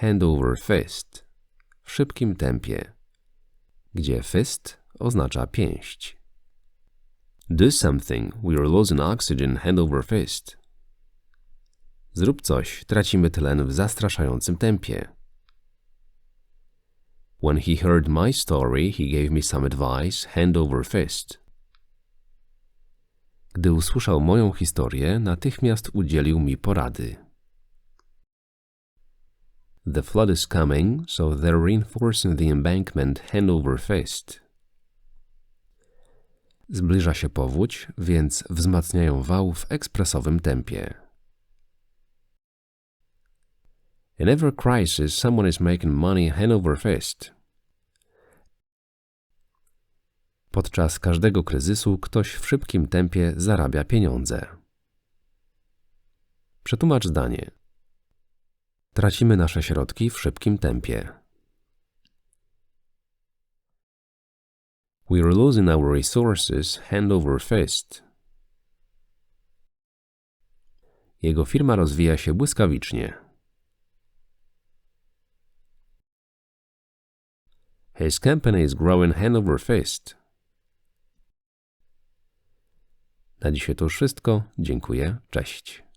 hand over fist, w szybkim tempie, gdzie fist oznacza pięść. Do something, we are losing oxygen hand over fist. Zrób coś, tracimy tlen w zastraszającym tempie. When he heard my story, he gave me some advice hand over fist. Gdy usłyszał moją historię, natychmiast udzielił mi porady. The flood is coming, so they're reinforcing the embankment hand over fist. Zbliża się powódź, więc wzmacniają wał w ekspresowym tempie. In every crisis, someone is making money hand over fist. Podczas każdego kryzysu ktoś w szybkim tempie zarabia pieniądze. Przetłumacz zdanie. Tracimy nasze środki w szybkim tempie. We are losing our resources hand over fist. Jego firma rozwija się błyskawicznie. His company is growing hand over fist. Na dzisiaj to już wszystko. Dziękuję. Cześć.